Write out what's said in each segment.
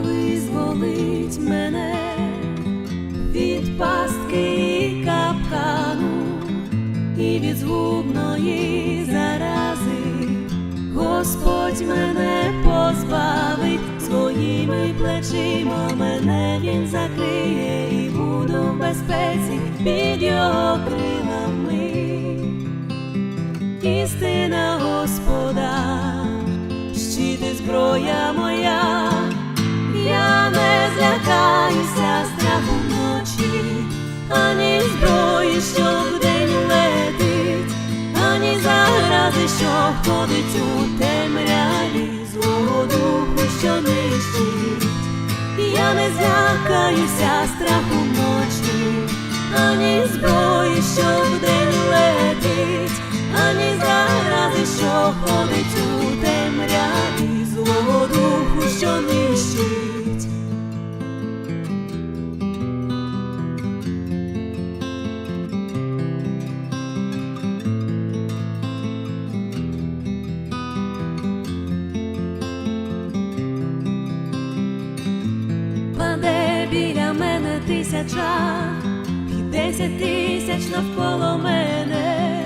визволить мене від пастки і капкану і від згубної зарази. Господь мене позбавить своїми плечима, мене він закриє і буду в безпеці під його крилами. Істина Господа, щит і зброя моя, не злякаюся страху вночі, ані зброї, що вдень летить, ані зарази, що ходить у темряві, злого духу, що нищить. Я не злякаюся страху вночі, ані зброї, що вдень летить, ані зарази, що ходить у біля мене тисяча, і десять тисяч навколо мене,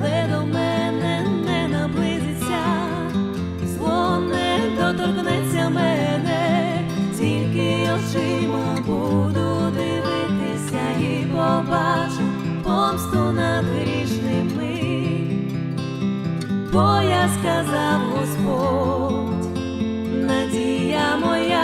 але до мене не наблизиться, і зло не доторкнеться мене, тільки очима буду дивитися і побачу помсту над грішними, бо я сказав Господь надія моя,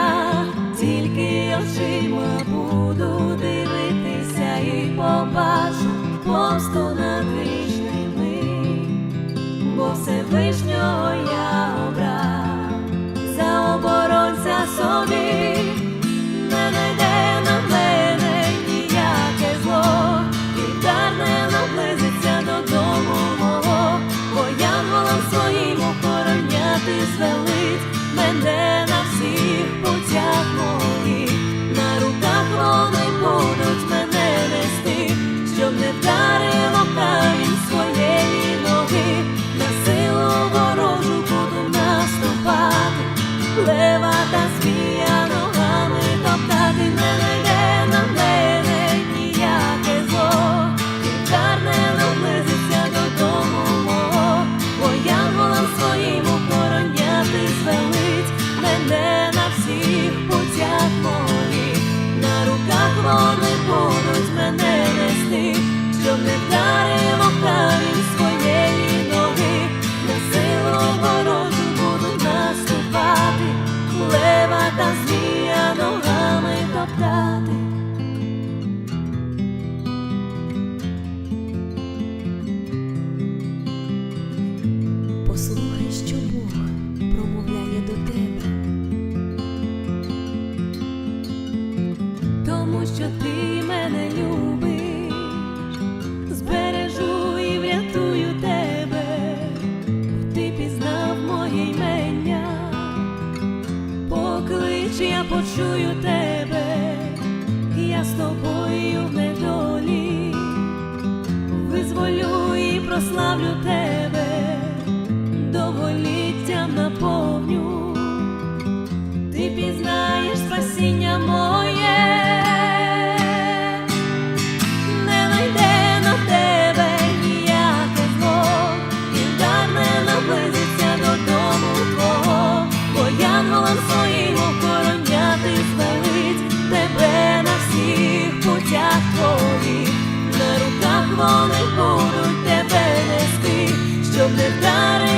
well. Що ти мене любиш, збережу і врятую тебе, ти пізнав моє ймення, поклич, я почую тебе, я з тобою в недолі. Визволю і прославлю тебе, вони будуть тебе нести, щоб не вдарило